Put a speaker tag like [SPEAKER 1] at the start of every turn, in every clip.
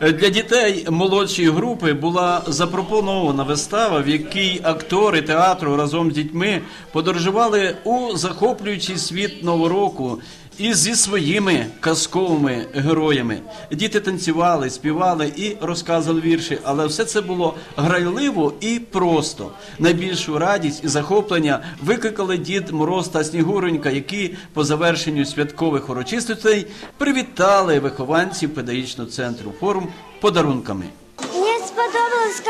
[SPEAKER 1] Для дітей молодшої групи була запропонована вистава, в якій актори театру разом з дітьми подорожували у захоплюючий світ нового року і зі своїми казковими героями. Діти танцювали, співали і розказували вірші, але все це було грайливо і просто. Найбільшу радість і захоплення викликали дід Мороз та Снігуренька, які по завершенню святкових урочистостей привітали вихованців педагогічного центру форум подарунками.
[SPEAKER 2] Мне сподобалось,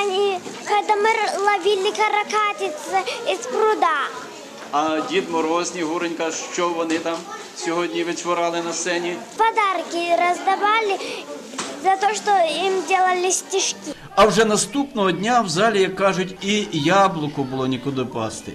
[SPEAKER 2] они, когда мы р- ловили каракатицы из пруда.
[SPEAKER 1] А дід Мороз, Снігуренька, що вони там сьогодні вичворали на сцені?
[SPEAKER 2] Подарки раздавали за то, что им делали стишки.
[SPEAKER 1] А вже наступного дня в залі, як кажуть, і яблуко було нікуди пасти.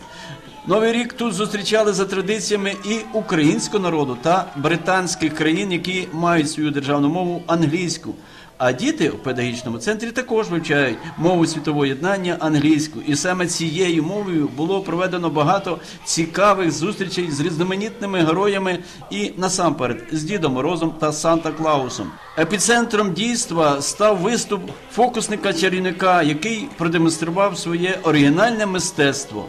[SPEAKER 1] Новий рік тут зустрічали за традиціями і українського народу та британських країн, які мають свою державну мову англійську. А діти у педагогічному центрі також вивчають мову світового єднання англійську. І саме цією мовою було проведено багато цікавих зустрічей з різноманітними героями і насамперед з Дідом Морозом та Санта Клаусом. Епіцентром дійства став виступ фокусника чарівника, який продемонстрував своє оригінальне мистецтво.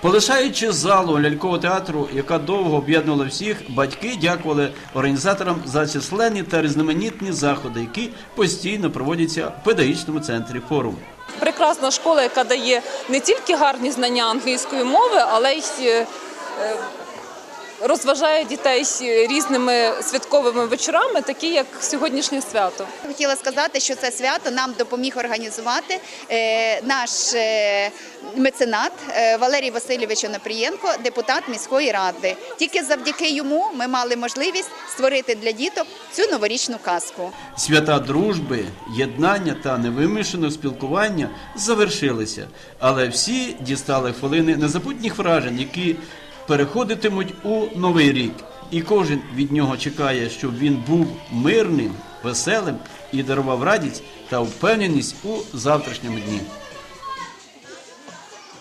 [SPEAKER 1] Полишаючи залу лялькового театру, яка довго об'єднувала всіх, батьки дякували організаторам за численні та різноманітні заходи, які постійно проводяться в педагогічному центрі форуму.
[SPEAKER 3] прекрасна школа, яка дає не тільки гарні знання англійської мови, але й е, розважає дітей різними святковими вечорами, такі як сьогоднішнє свято.
[SPEAKER 4] Хотіла сказати, що це свято нам допоміг організувати е, наш е, меценат е, Валерій Васильович Онопрієнко, депутат міської ради. Тільки завдяки йому ми мали можливість створити для діток цю новорічну казку.
[SPEAKER 1] Свята дружби, єднання та невимушеного спілкування завершилися, але всі дістали хвилини незабутніх вражень, які переходитимуть у новий рік. І кожен від нього чекає, щоб він був мирним, веселим і дарував радість та впевненість у завтрашньому дні.